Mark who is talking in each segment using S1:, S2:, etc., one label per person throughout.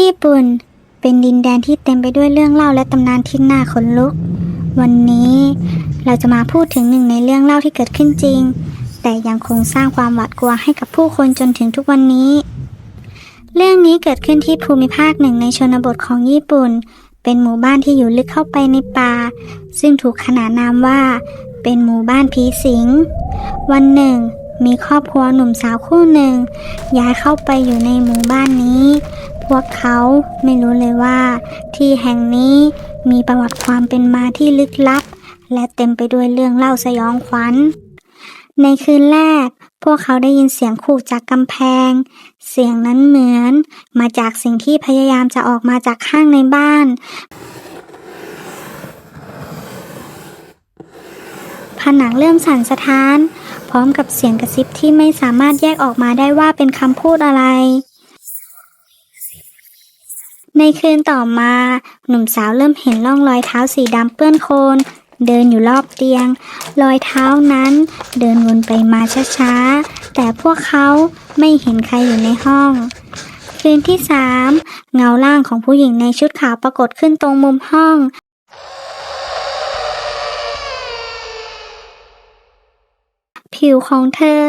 S1: ญี่ปุ่น เป็นดินแดนที่เต็มไปด้วยเรื่องเล่าและตำนานที่น่าขนลุก วันนี้เราจะมาพูดถึงหนึ่งในเรื่องเล่าที่เกิดขึ้นจริง แต่ยังคงสร้างความหวาดกลัวให้กับผู้คนจนถึงทุกวันนี้ เรื่องนี้เกิดขึ้นที่ภูมิภาคหนึ่งในชนบทของญี่ปุ่น เป็นหมู่บ้านที่อยู่ลึกเข้าไปในป่า ซึ่งถูกขนานนามว่า เป็นหมู่บ้านผีสิง วันหนึ่งมีครอบครัวหนุ่มสาวคู่หนึ่ง ย้ายเข้าไปอยู่ในหมู่บ้านนี้ พวกเขาไม่รู้เลยว่า ที่แห่งนี้มีประวัติความเป็นมาที่ลึกลับ และเต็มไปด้วยเรื่องเล่าสยองขวัญ ในคืนแรก พวกเขาได้ยินเสียงขู่จากกำแพง เสียงนั้นเหมือน มาจากสิ่งที่พยายามจะออกมาจากข้างในบ้านผนังเริ่มสั่นสะท้าน พร้อมกับเสียงกระซิบที่ไม่สามารถแยกออกมาได้ว่าเป็นคำพูดอะไร ในคืนต่อมา หนุ่มสาวเริ่มเห็นร่องรอยเท้าสีดำเปื้อนโคลนเดินอยู่รอบเตียง รอยเท้านั้นเดินวนไปมาช้าๆ แต่พวกเขาไม่เห็นใครอยู่ในห้อง คืนที่สามเงาร่างของผู้หญิงในชุดขาวปรากฏขึ้นตรงมุมห้อง ผิวของเธอ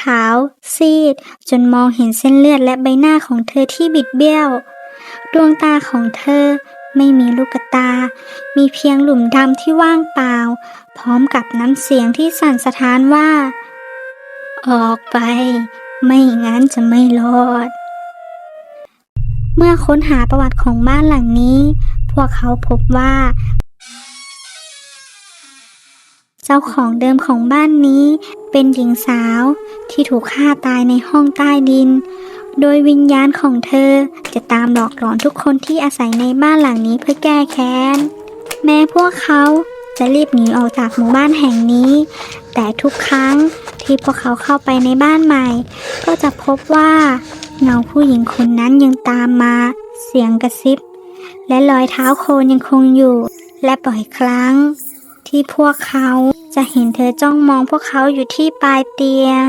S1: ขาว ซีด จนมองเห็นเส้นเลือดและใบหน้าของเธอที่บิดเบี้ยว ดวงตาของเธอไม่มีลูกตา มีเพียงหลุมดำที่ว่างเปล่า พร้อมกับน้ำเสียงที่สั่นสะท้านว่า ออกไป ไม่งั้นจะไม่รอด เมื่อค้นหาประวัติของบ้านหลังนี้ พวกเขาพบว่า เจ้าของเดิมของบ้านนี้เป็นหญิงสาวที่ถูกฆ่าตายในห้องใต้ดิน โดยวิญญาณของเธอจะตามหลอกหลอนทุกคนที่อาศัยในบ้านหลังนี้เพื่อแก้แค้น แม้พวกเขาจะรีบหนีออกจากหมู่บ้านแห่งนี้ แต่ทุกครั้งที่พวกเขาเข้าไปในบ้านใหม่ ก็จะพบว่าเงาผู้หญิงคนนั้นยังตามมา เสียงกระซิบ และรอยเท้าโคลนยังคงอยู่ และบ่อยครั้ง ที่พวกเขาจะเห็นเธอจ้องมองพวกเขาอยู่ที่ปลายเตียง